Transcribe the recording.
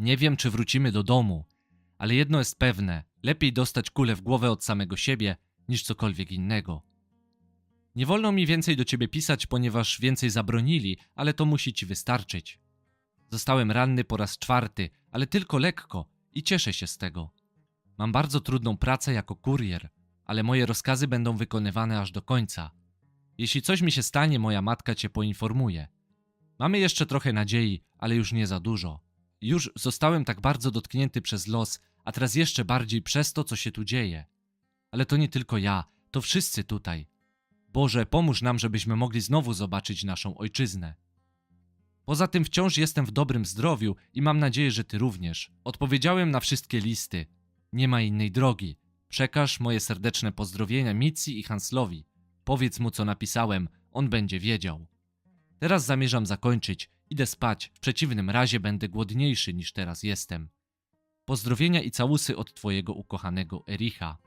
Nie wiem, czy wrócimy do domu, ale jedno jest pewne: lepiej dostać kulę w głowę od samego siebie niż cokolwiek innego. Nie wolno mi więcej do ciebie pisać, ponieważ więcej zabronili, ale to musi ci wystarczyć. Zostałem ranny po raz czwarty, ale tylko lekko i cieszę się z tego. Mam bardzo trudną pracę jako kurier, ale moje rozkazy będą wykonywane aż do końca. Jeśli coś mi się stanie, moja matka cię poinformuje. Mamy jeszcze trochę nadziei, ale już nie za dużo. Już zostałem tak bardzo dotknięty przez los, a teraz jeszcze bardziej przez to, co się tu dzieje. Ale to nie tylko ja, to wszyscy tutaj. Boże, pomóż nam, żebyśmy mogli znowu zobaczyć naszą ojczyznę. Poza tym wciąż jestem w dobrym zdrowiu i mam nadzieję, że ty również. Odpowiedziałem na wszystkie listy. Nie ma innej drogi. Przekaż moje serdeczne pozdrowienia Mitzi i Hanslowi. Powiedz mu, co napisałem, on będzie wiedział. Teraz zamierzam zakończyć. Idę spać, w przeciwnym razie będę głodniejszy niż teraz jestem. Pozdrowienia i całusy od twojego ukochanego Ericha.